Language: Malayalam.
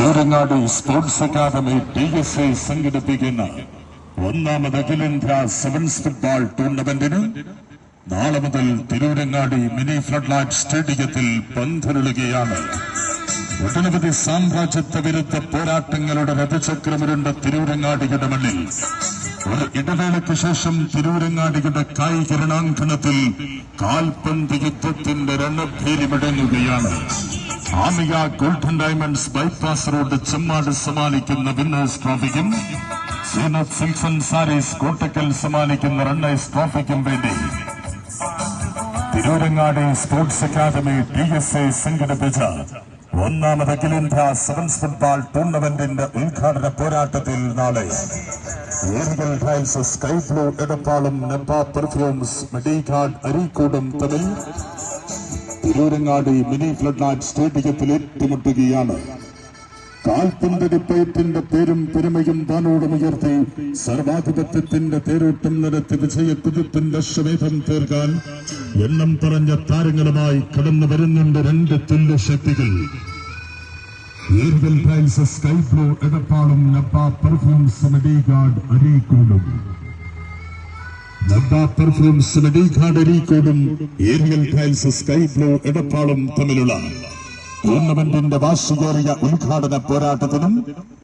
Tirurangad sports academy D S A സംഘടിപ്പിക്കുന്ന ഒന്നാമത് അഖിലേന്ത്യാ സെവൻസ് ഫുട്ബോൾ ടൂർണമെന്റിന് നാളെ മുതൽ തിരൂരങ്ങാടി മിനി ഫ്ലഡ് സ്റ്റേഡിയത്തിൽ പന്തലിടുകയാണ് ഒട്ടനവധി സാമ്രാജ്യത്വ വിരുദ്ധ പോരാട്ടങ്ങളുടെ രഥചക്രമുരുണ്ട തിരൂരങ്ങാടിയുടെ മണ്ണിൽ ഒരു ഇടവേളയ്ക്ക് ശേഷം തിരൂരങ്ങാടിയുടെ കായിക രണാങ്കണത്തിൽ കാൽപന്ത് യുദ്ധത്തിന്റെ രണഭേരി മുഴങ്ങുകയാണ് Amiya golden diamonds bypass road Chemmad സമ്മാനിക്കുന്ന വിന്നേഴ്സ് ട്രോഫിക്കും സീനത്ത് സിൽസൺ സാരീസ് കോട്ടക്കൽ സമ്മാനിക്കുന്ന റണ്ണേഴ്സ് ട്രോഫിക്കും വേണ്ടി. Tirurangadi sports academy T S A സംഘടിപ്പിച്ച ഒന്നാമത് അഖിലേന്ത്യാ സെവൻസ് ഫുട്ബോൾ ടൂർണമെന്റിന്റെ ഉദ്ഘാടന പോരാട്ടത്തിൽ നാളെ ഏറിയൽ ടൈൽസ് സ്കൈ ബ്ലൂ എടപ്പാളും നെപ്പ പെർഫ്യൂംസ് മെഡിഗാർഡ് അരീക്കോടും തമ്മിൽ തിരൂരങ്ങാടി മിനി ഫ്ലഡ് ലൈറ്റ് സ്റ്റേഡിയത്തിൽ ഏറ്റുമുട്ടുകയാണ്. കാൽപന്തടിപ്പയറ്റിന്റെ പേരും പെരുമയും താനോടുമുയർത്തി സർവാധിപത്യത്തിന്റെ തേരോട്ടം നടത്തി വിജയക്കുതിപ്പിന്റെ ശ്വേതം തീർക്കാൻ എണ്ണം പറഞ്ഞ താരങ്ങളുമായി കടന്നു വരുന്നുണ്ട് രണ്ട് തുല്യ ശക്തികൾ. സ്കൈ ബ്ലൂ എടപ്പാളും മെഡിഗാർഡ് അരീക്കോടും സ്കൈ ബ്ലൂ തമ്മിലുള്ള ടൂർണമെന്റിന്റെ വാർഷികേറിയ ഉദ്ഘാടന പോരാട്ടത്തിനും